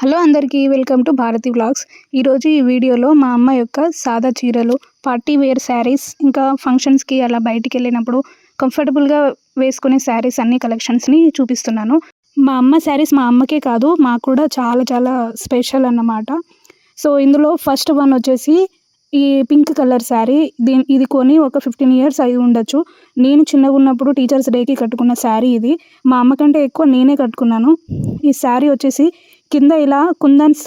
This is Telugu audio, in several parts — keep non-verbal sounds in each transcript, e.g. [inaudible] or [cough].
హలో అందరికీ వెల్కమ్ టు భారతి వ్లాగ్స్. ఈరోజు ఈ వీడియోలో మా అమ్మ యొక్క సాదా చీరలు పార్టీ వేర్ శారీస్ ఇంకా ఫంక్షన్స్కి అలా బయటికి వెళ్ళినప్పుడు కంఫర్టబుల్గా వేసుకునే శారీస్ అన్ని కలెక్షన్స్ని చూపిస్తున్నాను. మా అమ్మ శారీస్ మా అమ్మకే కాదు మాకు కూడా చాలా చాలా స్పెషల్ అన్నమాట. సో ఇందులో ఫస్ట్ వన్ వచ్చేసి ఈ పింక్ కలర్ శారీ దీని ఇది కొని ఒక ఫిఫ్టీన్ ఇయర్స్ అయి ఉండొచ్చు. నేను చిన్నగా ఉన్నప్పుడు టీచర్స్ డేకి కట్టుకున్న శారీ ఇది. మా అమ్మ కంటే ఎక్కువ నేనే కట్టుకున్నాను. ఈ శారీ వచ్చేసి కింద ఇలా కుందన్స్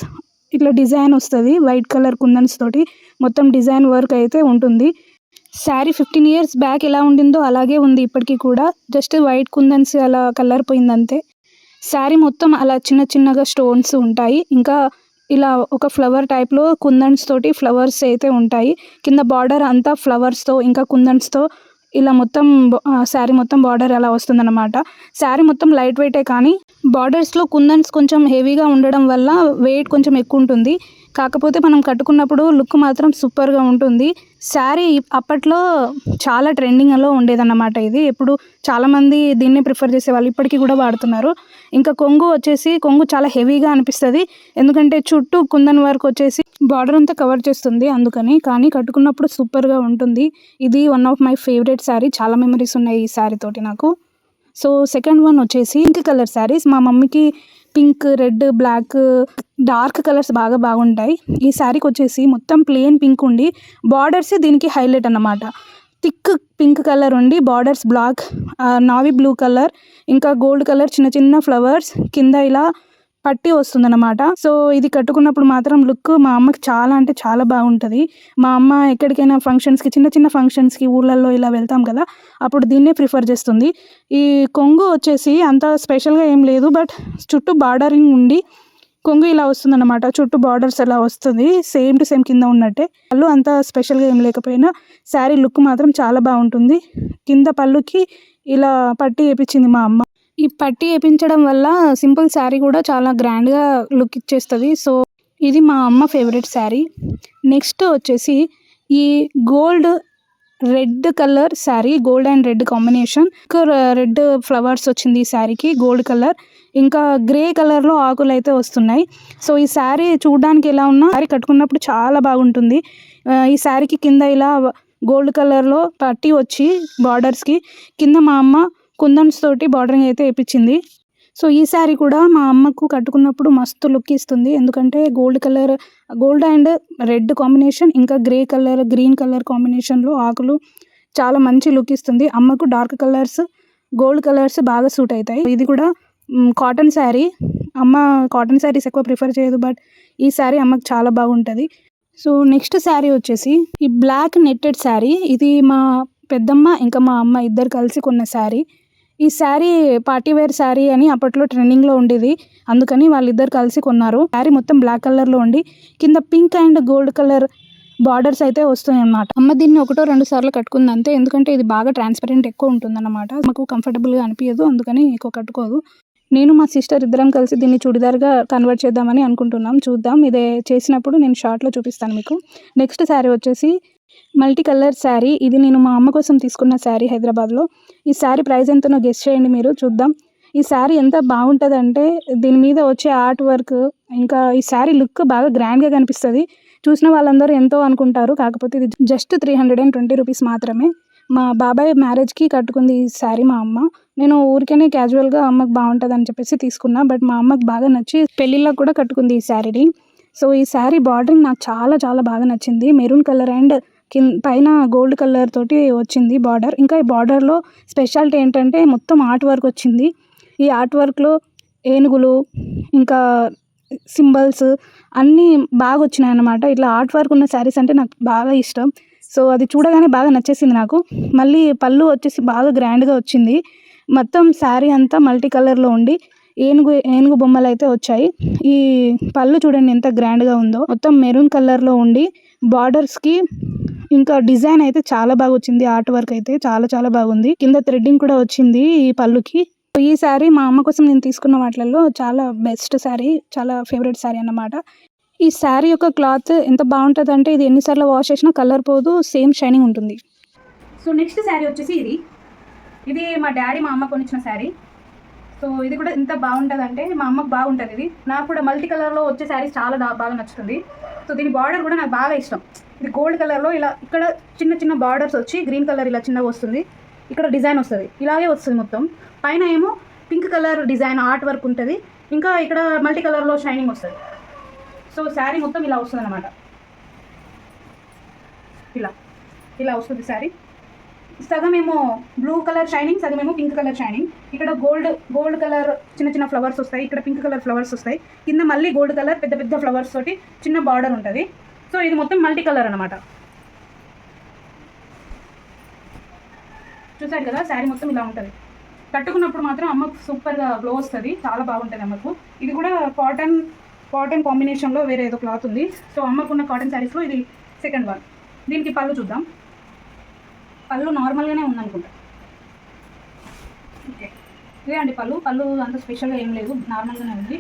ఇట్లా డిజైన్ వస్తుంది వైట్ కలర్ కుందన్స్ తోటి. మొత్తం డిజైన్ వర్క్ అయితే ఉంటుంది. శారీ ఫిఫ్టీన్ ఇయర్స్ బ్యాక్ ఎలా ఉండిందో అలాగే ఉంది ఇప్పటికీ కూడా. జస్ట్ వైట్ కుందన్స్ అలా కలర్ పోయిందంతే. శారీ మొత్తం అలా చిన్న చిన్నగా స్టోన్స్ ఉంటాయి. ఇంకా ఇలా ఒక ఫ్లవర్ టైప్లో కుందన్స్ తోటి ఫ్లవర్స్ అయితే ఉంటాయి. కింద బార్డర్ అంతా ఫ్లవర్స్తో ఇంకా కుందన్స్తో ఇలా మొత్తం శారీ మొత్తం బార్డర్ అలా వస్తుందన్నమాట. శారీ మొత్తం లైట్ వెయిటే కానీ బార్డర్స్లో కుందన్స్ కొంచెం హెవీగా ఉండడం వల్ల వెయిట్ కొంచెం ఎక్కువ ఉంటుంది. కాకపోతే మనం కట్టుకున్నప్పుడు లుక్ మాత్రం సూపర్గా ఉంటుంది. శారీ అప్పట్లో చాలా ట్రెండింగ్లో ఉండేదన్నమాట ఇది. ఎప్పుడు చాలామంది దీన్ని ప్రిఫర్ చేసేవాళ్ళు ఇప్పటికీ కూడా వాడుతున్నారు. ఇంకా కొంగు వచ్చేసి కొంగు చాలా హెవీగా అనిపిస్తుంది. ఎందుకంటే చుట్టూ కుందన్ వర్క్ వచ్చేసి బార్డర్ అంతా కవర్ చేస్తుంది అందుకని. కానీ కట్టుకున్నప్పుడు సూపర్గా ఉంటుంది. ఇది one of my favourite sari. చాలా మెమరీస్ ఉన్నాయి ఈ శారీ తోటి నాకు. సో సెకండ్ వన్ వచ్చేసి ఇంక కలర్ శారీస్. మా మమ్మీకి pink red black dark colours బాగా బాగుంటాయి. ఈ శారీకి వచ్చేసి మొత్తం ప్లెయిన్ పింక్ ఉండి బార్డర్స్ దీనికి హైలైట్ అన్నమాట. థిక్ పింక్ కలర్ ఉండి borders black navy blue colour ఇంకా గోల్డ్ కలర్ చిన్న చిన్న ఫ్లవర్స్ కింద ఇలా పట్టి వస్తుందన్నమాట. సో ఇది కట్టుకున్నప్పుడు మాత్రం లుక్ మా అమ్మకి చాలా అంటే చాలా బాగుంటుంది. మా అమ్మ ఎక్కడికైనా ఫంక్షన్స్కి చిన్న చిన్న ఫంక్షన్స్కి ఊళ్ళల్లో ఇలా వెళ్తాం కదా అప్పుడు దీన్నే ప్రిఫర్ చేస్తుంది. ఈ కొంగు వచ్చేసి అంత స్పెషల్గా ఏం లేదు బట్ చుట్టూ బార్డరింగ్ ఉండి కొంగు ఇలా వస్తుందన్నమాట. చుట్టూ బార్డర్స్ అలా వస్తుంది సేమ్ టు సేమ్ కింద ఉన్నట్టే. పళ్ళు అంత స్పెషల్గా ఏం లేకపోయినా శారీ లుక్ మాత్రం చాలా బాగుంటుంది. కింద పళ్ళుకి ఇలా పట్టి వేపించింది మా అమ్మ. ఈ పట్టి వేపించడం వల్ల సింపుల్ శారీ కూడా చాలా గ్రాండ్గా లుక్ ఇచ్చేస్తుంది. సో ఇది మా అమ్మ ఫేవరెట్ శారీ. నెక్స్ట్ వచ్చేసి ఈ gold red colour sari gold and red combination. Red flowers వచ్చింది ఈ శారీకి గోల్డ్ కలర్. ఇంకా గ్రే కలర్లో ఆకులు అయితే వస్తున్నాయి. సో ఈ శారీ చూడడానికి ఎలా ఉన్నా శారీ కట్టుకున్నప్పుడు చాలా బాగుంటుంది. ఈ శారీకి కింద ఇలా గోల్డ్ కలర్లో పట్టి వచ్చి బార్డర్స్కి. కింద మా అమ్మ కుందన్స్ తోటి బార్డరింగ్ అయితే వేయించింది సో ఈ శారీ కూడా మా అమ్మకు కట్టుకున్నప్పుడు మస్తు లుక్ ఇస్తుంది. ఎందుకంటే gold colour gold and red combination ఇంకా గ్రే కలర్ గ్రీన్ కలర్ కాంబినేషన్లో ఆకులు చాలా మంచి లుక్ ఇస్తుంది. అమ్మకు డార్క్ కలర్స్ గోల్డ్ కలర్స్ బాగా సూట్ అవుతాయి. ఇది కూడా కాటన్ శారీ. అమ్మ కాటన్ శారీస్ ఎక్కువ ప్రిఫర్ చేయదు బట్ ఈ శారీ అమ్మకు చాలా బాగుంటుంది. సో నెక్స్ట్ శారీ వచ్చేసి ఈ బ్లాక్ నెట్టెడ్ శారీ. ఇది మా పెద్దమ్మ ఇంకా మా అమ్మ ఇద్దరు కలిసి కొన్న శారీ. ఈ శారీ పార్టీ వేర్ శారీ అని అప్పట్లో ట్రెండింగ్లో ఉండేది. అందుకని వాళ్ళిద్దరు కలిసి కొన్నారు. శారీ మొత్తం బ్లాక్ కలర్లో ఉండి కింద pink and gold colour borders అయితే వస్తాయి అన్నమాట అమ్మ దీన్ని ఒకటో రెండు సార్లు కట్టుకుంది అంతే. ఎందుకంటే ఇది బాగా ట్రాన్స్పరెంట్ ఎక్కువ ఉంటుందన్నమాట. మాకు కంఫర్టబుల్గా అనిపించదు అందుకని ఎక్కువ కట్టుకోదు. నేను మా సిస్టర్ ఇద్దరం కలిసి దీన్ని చుడిదార్గా కన్వర్ట్ చేద్దామని అనుకుంటున్నాం. చూద్దాం. ఇదే చేసినప్పుడు నేను షార్ట్లో చూపిస్తాను మీకు. నెక్స్ట్ శారీ వచ్చేసి మల్టీ కలర్ శారీ. ఇది నేను మా అమ్మ కోసం తీసుకున్న శారీ హైదరాబాద్లో. ఈ శారీ ప్రైస్ ఎంతనో గెస్ట్ చేయండి మీరు చూద్దాం. ఈ శారీ ఎంత బాగుంటుందంటే దీని మీద వచ్చే ఆర్ట్ వర్క్ ఇంకా ఈ శారీ లుక్ బాగా గ్రాండ్గా కనిపిస్తుంది. చూసిన వాళ్ళందరూ ఎంతో అనుకుంటారు కాకపోతే ఇది just three hundred and twenty rupees మాత్రమే. మా బాబాయ్ మ్యారేజ్కి కట్టుకుంది ఈ శారీ మా అమ్మ. నేను ఊరికేనే క్యాజువల్గా అమ్మకి బాగుంటుంది అని చెప్పేసి తీసుకున్నా బట్ మా అమ్మకు బాగా నచ్చి పెళ్ళిళ్ళకు కూడా కట్టుకుంది ఈ శారీని. సో ఈ శారీ బార్డరింగ్ నాకు చాలా చాలా బాగా నచ్చింది. మెరూన్ కలర్ అండ్ కింద పైన గోల్డ్ కలర్ తోటి వచ్చింది బార్డర్. ఇంకా ఈ బార్డర్లో స్పెషాలిటీ ఏంటంటే మొత్తం ఆర్ట్ వర్క్ వచ్చింది. ఈ ఆర్ట్ వర్క్లో ఏనుగులు ఇంకా సింబల్స్ అన్నీ బాగా వచ్చినాయి అన్నమాట ఇట్లా ఆర్ట్ వర్క్ ఉన్న శారీస్ అంటే నాకు బాగా ఇష్టం. సో అది చూడగానే బాగా నచ్చేసింది నాకు. మళ్ళీ పళ్ళు వచ్చేసి బాగా గ్రాండ్గా వచ్చింది. మొత్తం శారీ అంతా మల్టీ కలర్లో ఉండి ఏనుగు ఏనుగు బొమ్మలు అయితే వచ్చాయి. ఈ పళ్ళు చూడండి ఎంత గ్రాండ్గా ఉందో. మొత్తం మెరూన్ కలర్లో ఉండి బార్డర్స్కి ఇంకా డిజైన్ అయితే చాలా బాగా వచ్చింది ఆర్ట్ వర్క్ అయితే చాలా చాలా బాగుంది. కింద థ్రెడ్డింగ్ కూడా వచ్చింది ఈ పళ్ళుకి. ఈ శారీ మా అమ్మ కోసం నేను తీసుకున్న వాటిల్లో చాలా బెస్ట్ శారీ చాలా ఫేవరెట్ శారీ అన్నమాట. ఈ శారీ యొక్క క్లాత్ ఎంత బాగుంటుంది అంటే ఇది ఎన్నిసార్లు వాష్ చేసినా కలర్ పోదు సేమ్ షైనింగ్ ఉంటుంది. సో నెక్స్ట్ శారీ వచ్చేసి ఇది. ఇది మా డాడీ మా అమ్మ కొనిచ్చిన శారీ. సో ఇది కూడా ఎంత బాగుంటుంది అంటే మా అమ్మకు బాగుంటుంది ఇది. నాకు కూడా మల్టీ కలర్లో వచ్చే శారీస్ చాలా దా- బాగా నచ్చుతుంది. సో దీని బార్డర్ కూడా నాకు బాగా ఇష్టం. ఇది గోల్డ్ కలర్లో ఇలా ఇక్కడ చిన్న చిన్న బార్డర్స్ వచ్చి గ్రీన్ కలర్ ఇలా చిన్నగా వస్తుంది. ఇక్కడ డిజైన్ వస్తుంది. ఇలాగే వస్తుంది మొత్తం. పైన ఏమో pink colour design art work ఉంటుంది. ఇంకా ఇక్కడ మల్టీ కలర్లో షైనింగ్ వస్తుంది. సో శారీ మొత్తం ఇలా వస్తుంది అనమాట ఇలా ఇలా వస్తుంది శారీ. సగం ఏమో బ్లూ కలర్ షైనింగ్ సగం ఏమో పింక్ కలర్ షైనింగ్. ఇక్కడ గోల్డ్ గోల్డ్ కలర్ చిన్న చిన్న ఫ్లవర్స్ వస్తాయి. ఇక్కడ పింక్ కలర్ ఫ్లవర్స్ వస్తాయి. కింద మళ్ళీ గోల్డ్ కలర్ పెద్ద పెద్ద ఫ్లవర్స్ తోటి చిన్న బార్డర్ ఉంటుంది. సో ఇది మొత్తం మల్టీ కలర్ అనమాట చూసారు కదా శారీ మొత్తం ఇలా ఉంటుంది. కట్టుకున్నప్పుడు మాత్రం అమ్మకు సూపర్గా గ్లో వస్తుంది చాలా బాగుంటుంది అమ్మకు. ఇది కూడా కాటన్ కాటన్ కాంబినేషన్లో వేరే ఏదో క్లాత్ ఉంది. సో అమ్మకున్న కాటన్ శారీస్లో ఇది సెకండ్ వన్ దీనికి పళ్ళు చూద్దాం. పళ్ళు నార్మల్గానే ఉందనుకుంటా. ఓకే. ఇదే అండి పళ్ళు. పళ్ళు అంత స్పెషల్గా ఏం లేదు నార్మల్గానే ఉంది.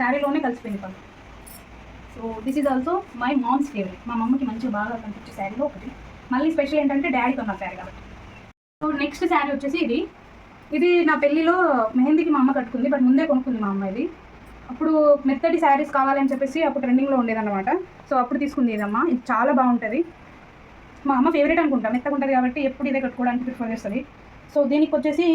శారీలోనే కలిసిపోయింది పళ్ళు. So this is also my mom's favourite మా మమ్మకి మంచిగా బాగా కనిపించే శారీలో ఒకటి. మళ్ళీ స్పెషల్ ఏంటంటే డాడీతో కొన్న శారీ కాబట్టి. సో నెక్స్ట్ శారీ వచ్చేసి ఇది. ఇది నా పెళ్ళిలో మెహందీకి మా అమ్మ కట్టుకుంది బట్ ముందే కొనుక్కుంది మా అమ్మ ఇది. అప్పుడు మెత్తటి శారీస్ కావాలని చెప్పేసి అప్పుడు ట్రెండింగ్లో ఉండేదన్నమాట. సో అప్పుడు తీసుకుంది ఇదమ్మా ఇది చాలా బాగుంటుంది. మా అమ్మ ఫేవరెట్ అనుకుంటా. మెత్తగా ఉంటుంది కాబట్టి ఎప్పుడు ఇదే కట్టుకోవడానికి ప్రిఫర్ చేస్తుంది. సో దీనికి వచ్చేసి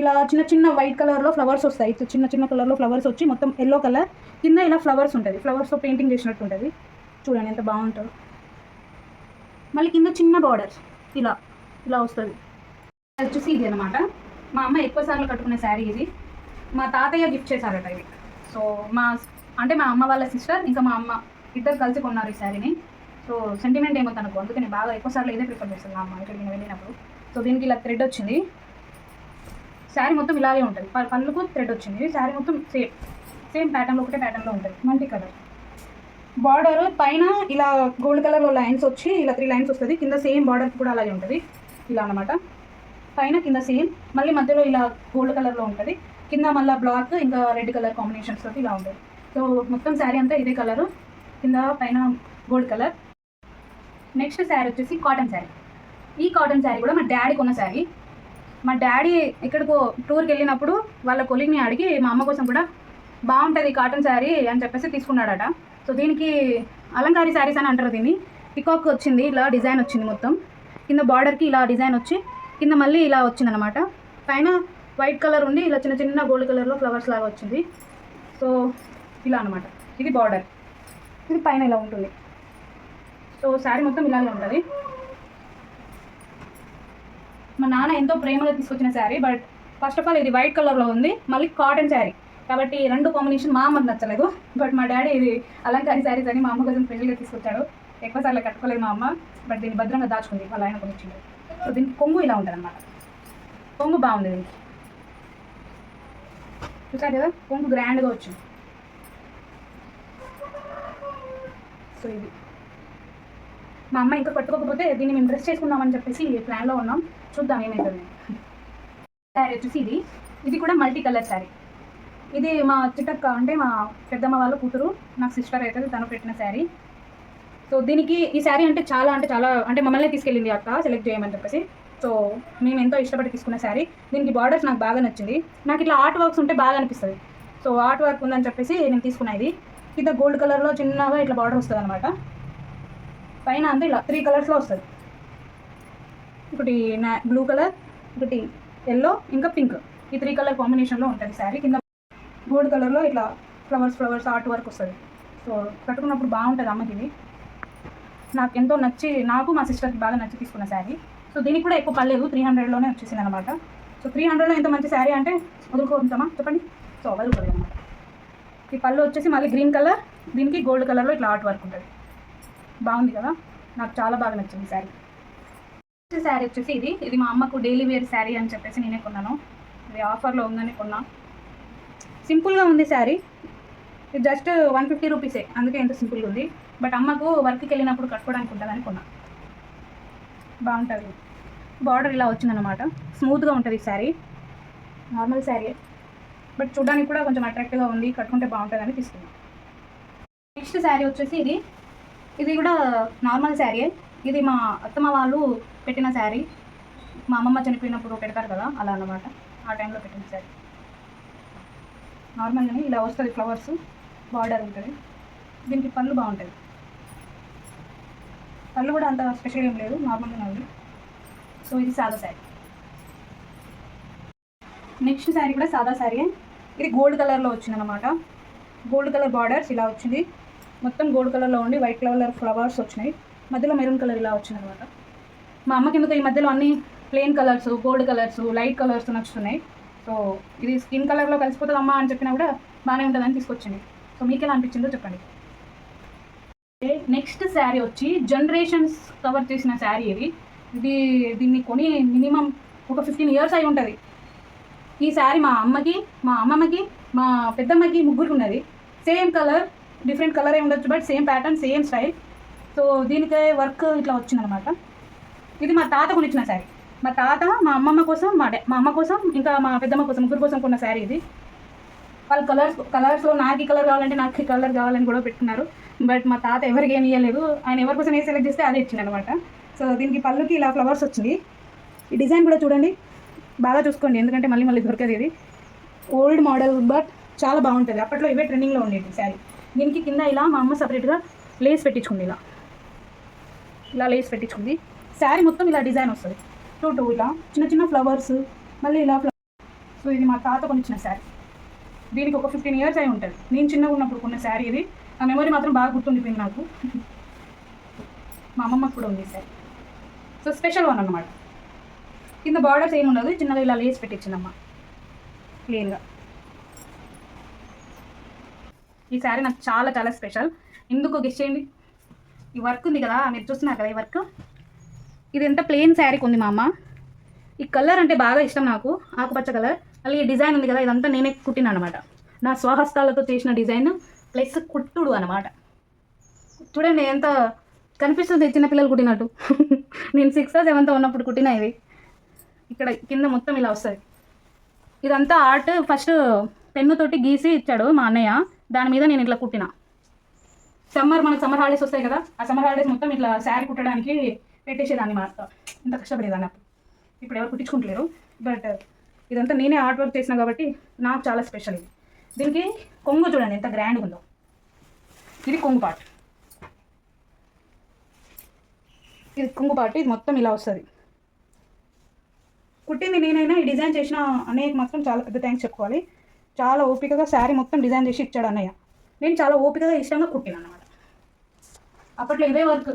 ఇలా చిన్న చిన్న వైట్ కలర్లో ఫ్లవర్స్ వస్తాయి. చిన్న చిన్న కలర్లో ఫ్లవర్స్ వచ్చి మొత్తం ఎల్లో కలర్ కింద ఇలా ఫ్లవర్స్ ఉంటుంది. ఫ్లవర్స్తో పెయింటింగ్ చేసినట్టు ఉంటుంది. చూడండి ఎంత బాగుంటుందో మళ్ళీ కింద చిన్న బార్డర్స్ ఇలా ఇలా వస్తుంది. అది వచ్చేసి ఇది అనమాట మా అమ్మ ఎక్కువ సార్లు కట్టుకునే శారీ ఇది. మా తాతయ్య గిఫ్ట్ చేశారట ఇది. సో మా అంటే మా అమ్మ వాళ్ళ సిస్టర్ ఇంకా మా అమ్మ ఇద్దరు కలిసి కొన్నారు ఈ శారీని సో సెంటిమెంట్ ఏమో తనకు. అందుకని బాగా ఎక్కువ సార్లు ఇదే ప్రిఫర్ చేస్తుంది మా అమ్మ ఇక్కడికి నేను వెళ్ళినప్పుడు. సో దీనికి ఇలా థ్రెడ్ వచ్చింది. శారీ మొత్తం ఇలాగే ఉంటుంది. ప- పళ్ళుకు థ్రెడ్ వచ్చింది. శారీ మొత్తం సేమ్ సేమ్ ప్యాటర్న్లో ఒకటే ప్యాటర్న్లో ఉంటుంది. మల్టీ కలర్ బార్డర్ పైన ఇలా గోల్డ్ కలర్లో లైన్స్ వచ్చి ఇలా త్రీ లైన్స్ వస్తుంది. కింద సేమ్ బార్డర్ కూడా అలాగే ఉంటుంది. ఇలా అన్నమాట. పైన కింద సేమ్ మళ్ళీ మధ్యలో ఇలా గోల్డ్ కలర్లో ఉంటుంది. కింద మళ్ళీ బ్లాక్ ఇంకా రెడ్ కలర్ కాంబినేషన్స్ తోటి ఇలా ఉంటుంది. సో మొత్తం శారీ అంతా ఇదే కలరు కింద పైన గోల్డ్ కలర్ నెక్స్ట్ శారీ వచ్చేసి కాటన్ శారీ. ఈ కాటన్ శారీ కూడా మా డాడీ కొన్న శారీ. మా డాడీ ఎక్కడికో టూర్కి వెళ్ళినప్పుడు వాళ్ళ కొలిగ్ని అడిగి మా అమ్మ కోసం కూడా బాగుంటుంది కాటన్ శారీ అని చెప్పేసి తీసుకున్నాడట. సో దీనికి అలంకారీ శారీస్ అని అంటారు దీన్ని. పికాక్ వచ్చింది ఇలా డిజైన్ వచ్చింది మొత్తం. కింద బార్డర్కి ఇలా డిజైన్ వచ్చి కింద మళ్ళీ ఇలా వచ్చిందనమాట పైన వైట్ కలర్ ఉండి ఇలా చిన్న చిన్న గోల్డ్ కలర్లో ఫ్లవర్స్ లాగా వచ్చింది. సో ఇలా అనమాట ఇది బార్డర్. ఇది పైన ఇలా ఉంటుంది. సో శారీ మొత్తం ఇలాగే ఉంటుంది. మా నాన్న ఎంతో ప్రేమగా తీసుకొచ్చిన sari but first of all ఇది వైట్ కలర్లో ఉంది మళ్ళీ కాటన్ శారీ. కాబట్టి రెండు కాంబినేషన్ మా అమ్మకి నచ్చలేదు బట్ మా డాడీ ఇది అలంకారీ శారీస్ అని మా అమ్మ కోసం స్పెషల్గా తీసుకొచ్చాడు. ఎక్కువ సార్లు కట్టుకోలేదు మా అమ్మ బట్ దీన్ని భద్రంగా దాచుకుంది వాళ్ళ ఆయన కొనిచ్చింది సో దీని కొంగు ఇలా ఉంటుంది అనమాట కొంగు బాగుంది దీనికి. చూసారు కదా? కొంగు గ్రాండ్గా వచ్చింది. సో ఇది. మా అమ్మ ఇంకా కట్టుకోకపోతే దీన్ని మేము డ్రెస్ చేసుకుందామని చెప్పేసి ప్లాన్లో ఉన్నాం. చూద్దాం ఏమవుతుంది శారీ వచ్చేసి ఇది. ఇది కూడా మల్టీ కలర్ శారీ ఇది మా చిట్టక్క అంటే మా పెద్దమ్మ వాళ్ళ కూతురు నాకు సిస్టర్ అవుతుంది తను పెట్టిన శారీ సో దీనికి ఈ శారీ అంటే చాలా అంటే చాలా అంటే మమ్మల్ని తీసుకెళ్ళింది అక్క సెలెక్ట్ చేయమని చెప్పేసి. సో మేము ఎంతో ఇష్టపడి తీసుకున్న శారీ దీనికి బార్డర్స్ నాకు బాగా నచ్చింది. నాకు ఇట్లా ఆర్ట్ వర్క్స్ ఉంటే బాగా అనిపిస్తుంది. సో ఆర్ట్ వర్క్ ఉందని చెప్పేసి నేను తీసుకున్నా ఇది. కింద గోల్డ్ కలర్లో చిన్నగా ఇట్లా బార్డర్ వస్తుంది అనమాట పైన అంతా ఇలా త్రీ కలర్స్లో వస్తుంది. ఒకటి నా బ్లూ కలర్ ఒకటి ఎల్లో ఇంకా పింక్ ఈ త్రీ కలర్ కాంబినేషన్లో ఉంటుంది శారీ కింద గోల్డ్ కలర్లో ఇట్లా ఫ్లవర్స్ ఫ్లవర్స్ ఆర్ట్ వర్క్ వస్తుంది. సో కట్టుకున్నప్పుడు బాగుంటుంది అమ్మకి ఇది. నాకు ఎంతో నచ్చి నాకు మా సిస్టర్కి బాగా నచ్చి తీసుకున్న శారీ సో దీనికి కూడా ఎక్కువ పర్లేదు త్రీ హండ్రెడ్లోనే వచ్చేసింది అనమాట సో త్రీ హండ్రెడ్లో ఎంత మంచి శారీ అంటే వదులుకోవచ్చామా చెప్పండి. సో వదులుకోలేదు అనమాట ఈ పళ్ళు వచ్చేసి మళ్ళీ గ్రీన్ కలర్ దీనికి గోల్డ్ కలర్లో ఇట్లా ఆర్ట్ వర్క్ ఉంటుంది. బాగుంది కదా? నాకు చాలా బాగా నచ్చింది శారీ ఫస్ట్ శారీ వచ్చేసి ఇది. ఇది మా అమ్మకు డైలీ వేర్ శారీ అని చెప్పేసి నేనే కొన్నాను. ఇది ఆఫర్లో ఉందని కొన్నా. సింపుల్గా ఉంది శారీ ఇది జస్ట్ వన్ ఫిఫ్టీ రూపీసే అందుకే ఎంత సింపుల్గా ఉంది. బట్ అమ్మకు వర్క్కి వెళ్ళినప్పుడు కట్టుకోవడానికి ఉంటుందని కొన్నా. బాగుంటుంది. బార్డర్ ఇలా వచ్చిందనమాట స్మూత్గా ఉంటుంది ఈ శారీ నార్మల్ శారీ బట్ చూడడానికి కూడా కొంచెం అట్రాక్టివ్గా ఉంది. కట్టుకుంటే బాగుంటుందని తీసుకున్నాను నెక్స్ట్ శారీ వచ్చేసి ఇది. ఇది కూడా నార్మల్ శారీ ఇది మా అత్తమ్మ వాళ్ళు పెట్టిన శారీ. మా అమ్మమ్మ చనిపోయినప్పుడు పెడతారు కదా అలా అన్నమాట. ఆ టైంలో పెట్టిన శారీ. నార్మల్గానే ఇలా వస్తుంది ఫ్లవర్స్ బార్డర్ ఉంటుంది. దీనికి పళ్ళు బాగుంటుంది పళ్ళు కూడా అంత స్పెషల్ ఏం లేదు నార్మల్గానే ఉంది. సో ఇది సాదా శారీ. నెక్స్ట్ శారీ కూడా సాదా శారీ ఇది గోల్డ్ కలర్లో వచ్చిందనమాట గోల్డ్ కలర్ బార్డర్స్ ఇలా వచ్చింది. మొత్తం గోల్డ్ కలర్లో ఉండి వైట్ కలర్ ఫ్లవర్స్ వచ్చినాయి. మధ్యలో మెరూన్ కలర్ ఇలా వచ్చిందనమాట. మా అమ్మకి ఎందుకు ఈ మధ్యలో అన్ని plain colours gold colours light colours నచ్చుతున్నాయి. So ఇది స్కిన్ కలర్లో కలిసిపోతుంది అమ్మ అని చెప్పినా కూడా బాగానే ఉంటుందని తీసుకొచ్చింది. సో మీకు ఎలా అనిపించిందో చెప్పండి. నెక్స్ట్ శారీ వచ్చి జనరేషన్స్ కవర్ చేసిన శారీ ఇది. ఇది దీన్ని కొని మినిమం ఒక ఫిఫ్టీన్ ఇయర్స్ అయి ఉంటుంది. ఈ శారీ మా అమ్మకి మా అమ్మమ్మకి మా పెద్దమ్మకి ముగ్గురికి ఉన్నది. సేమ్ కలర్ డిఫరెంట్ కలర్ ఉండొచ్చు but same pattern same style. So దీనికే వర్క్ ఇట్లా వచ్చిందనమాట ఇది మా తాత కొనిచ్చిన శారీ. మా తాత మా అమ్మమ్మ కోసం మా డా మా అమ్మ కోసం ఇంకా మా పెద్దమ్మ కోసం ముగ్గురు కోసం కొన్న శారీ ఇది. వాళ్ళు కలర్స్ కలర్స్లో నాకు ఈ కలర్ కావాలంటే నాకు ఈ కలర్ కావాలని కూడా పెట్టుకున్నారు. బట్ మా తాత ఎవరికి ఏమి ఇవ్వలేదు ఆయన ఎవరి కోసం ఏ సెలెక్ట్ చేస్తే అదే ఇచ్చింది అనమాట సో దీనికి పళ్ళుకి ఇలా ఫ్లవర్స్ వచ్చింది. ఈ డిజైన్ కూడా చూడండి. బాగా చూసుకోండి. ఎందుకంటే మళ్ళీ మళ్ళీ దొరకదు ఇది. ఓల్డ్ మోడల్ బట్ చాలా బాగుంటుంది. అప్పట్లో ఇవే ట్రెండింగ్లో ఉండేది శారీ. దీనికి కింద ఇలా మా అమ్మ సపరేట్గా లేస్ పెట్టించుకుంది ఇలా. ఇలా లేస్ పెట్టించుకుంది. శారీ మొత్తం ఇలా డిజైన్ వస్తుంది. టూ టూ ఇలా. చిన్న చిన్న ఫ్లవర్స్ మళ్ళీ ఇలా ఫ్లవర్స్ సో ఇది మా తాత కొనిచ్చిన శారీ దీనికి ఒక ఫిఫ్టీన్ ఇయర్స్ అయి ఉంటుంది. నేను చిన్నగా ఉన్నప్పుడు కొన్న శారీ ఇది. ఆ మెమరీ మాత్రం బాగా గుర్తుండిపోయింది నాకు. మా అమ్మమ్మకి కూడా ఉంది శారీ సో స్పెషల్ వన్ అన్నమాట. కింద బార్డర్స్ ఏమి ఉండదు. చిన్నగా ఇలా లేస్ పెట్టించిందమ్మ. క్లీన్గా ఈ శారీ నాకు చాలా చాలా స్పెషల్ ఎందుకు గెస్ట్ చేయండి? ఈ వర్క్ ఉంది కదా మీరు చూస్తున్నారు కదా ఈ వర్క్ ఇది ఎంత ప్లెయిన్ శారీకి ఉంది మా అమ్మ ఈ కలర్ అంటే బాగా ఇష్టం నాకు ఆకుపచ్చ కలర్ మళ్ళీ ఈ డిజైన్ ఉంది కదా ఇదంతా నేనే కుట్టిన అనమాట నా స్వహస్తాలతో చేసిన డిజైన్ ప్లస్ కుట్టుడు అనమాట చూడండి ఎంత కనిపిస్తుంది చిన్న పిల్లలు కుట్టినట్టు. [laughs] నేను సిక్స్త్ సెవెంత్ ఉన్నప్పుడు కుట్టిన ఇది ఇక్కడ కింద మొత్తం ఇలా వస్తుంది. ఇదంతా ఆర్ట్ ఫస్ట్ పెన్నుతోటి గీసి ఇచ్చాడు మా అన్నయ్య. దాని మీద నేను ఇట్లా కుట్టిన. సమ్మర్ మనకు సమ్మర్ హాలిడేస్ వస్తాయి కదా ఆ సమ్మర్ హాలిడేస్ మొత్తం ఇట్లా శారీ కుట్టడానికి పెట్టేసేదాన్ని మా ఇంత కష్టపడేదాన్ని అప్పుడు. ఇప్పుడు ఎవరు కుట్టించుకుంటలేరు. బట్ ఇదంతా నేనే ఆర్ట్ వర్క్ చేసిన కాబట్టి నాకు చాలా స్పెషల్ ఇది. దీనికి కొంగు చూడండి ఎంత గ్రాండ్గా ఉందో ఇది కొంగు పార్ట్. ఇది కొంగు పార్ట్ ఇది మొత్తం ఇలా వస్తుంది. కుట్టింది నేనైనా ఈ డిజైన్ చేసిన అన్నయ్యకి మాత్రం చాలా పెద్ద థ్యాంక్స్ చెప్పుకోవాలి. చాలా ఓపికగా శారీ మొత్తం డిజైన్ చేసి ఇచ్చాడు అన్నయ్య. నేను చాలా ఓపికగా ఇష్టంగా కుట్టాను అనమాట అప్పట్లో ఇదే వర్క్.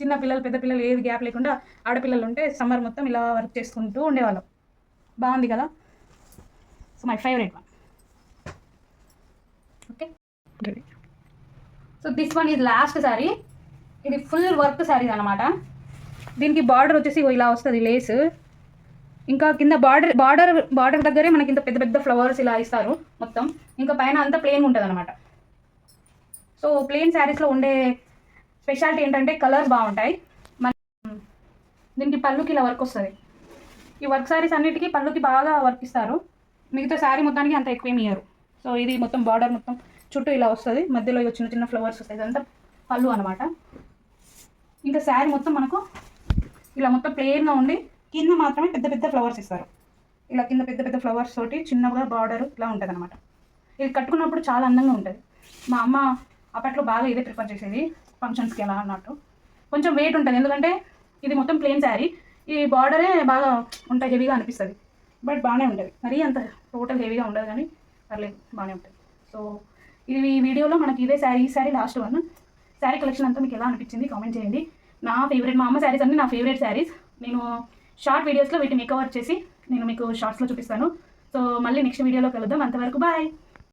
చిన్న పిల్లలు పెద్ద పిల్లలు ఏది గ్యాప్ లేకుండా ఆడపిల్లలు ఉంటే సమ్మర్ మొత్తం ఇలా వర్క్ చేసుకుంటూ ఉండేవాళ్ళం. బాగుంది కదా? So my favourite one okay so this one ఇది లాస్ట్ శారీ ఇది ఫుల్ వర్క్ శారీ అనమాట దీనికి బార్డర్ వచ్చేసి ఇలా వస్తుంది లేస్ ఇంకా కింద బార్డర్ బార్డర్ బార్డర్ దగ్గరే మనకి ఇంత పెద్ద పెద్ద ఫ్లవర్స్ ఇలా ఇస్తారు మొత్తం. ఇంకా పైన అంతా ప్లెయిన్ ఉంటుంది అనమాట సో ప్లెయిన్ శారీస్లో ఉండే స్పెషాలిటీ ఏంటంటే కలర్ బాగుంటాయి. మన దీనికి పళ్ళుకి ఇలా వర్క్ వస్తుంది. ఈ వర్క్ శారీస్ అన్నిటికీ పళ్ళుకి బాగా వర్క్ ఇస్తారు. మిగతా శారీ మొత్తానికి అంత ఎక్కువ ఇయ్యరు. సో ఇది మొత్తం బార్డర్ మొత్తం చుట్టూ ఇలా వస్తుంది. మధ్యలో చిన్న చిన్న ఫ్లవర్స్ వస్తాయి. ఇదంతా పళ్ళు అనమాట ఇంకా శారీ మొత్తం మనకు ఇలా మొత్తం ప్లెయిన్గా ఉండి కింద మాత్రమే పెద్ద పెద్ద ఫ్లవర్స్ ఇస్తారు. ఇలా కింద పెద్ద పెద్ద ఫ్లవర్స్ తోటి చిన్నగా బార్డర్ ఇలా ఉంటుంది అనమాట ఇది కట్టుకున్నప్పుడు చాలా అందంగా ఉంటుంది. మా అమ్మ అప్పట్లో బాగా ఇదే ప్రిఫర్ చేసేది ఫంక్షన్స్కి ఎలా అన్నట్టు. కొంచెం వెయిట్ ఉంటుంది ఎందుకంటే ఇది మొత్తం ప్లెయిన్ శారీ ఈ బార్డరే బాగా ఉంటాయి హెవీగా అనిపిస్తుంది. బట్ బాగానే ఉంటుంది మరీ అంత టోటల్ హెవీగా ఉండదు కానీ పర్లేదు బాగానే ఉంటుంది సో ఇది ఈ వీడియోలో మనకి ఇదే శారీ ఈ sari last one sari collection అంతా మీకు ఎలా అనిపించింది కామెంట్ చేయండి. నా ఫేవరెట్ మా అమ్మ శారీస్ అన్ని నా ఫేవరెట్ శారీస్ నేను షార్ట్ వీడియోస్లో వీటిని మేకవర్ చేసి నేను మీకు షార్ట్స్లో చూపిస్తాను. సో మళ్ళీ నెక్స్ట్ వీడియోలో కలుద్దాం అంతవరకు బాయ్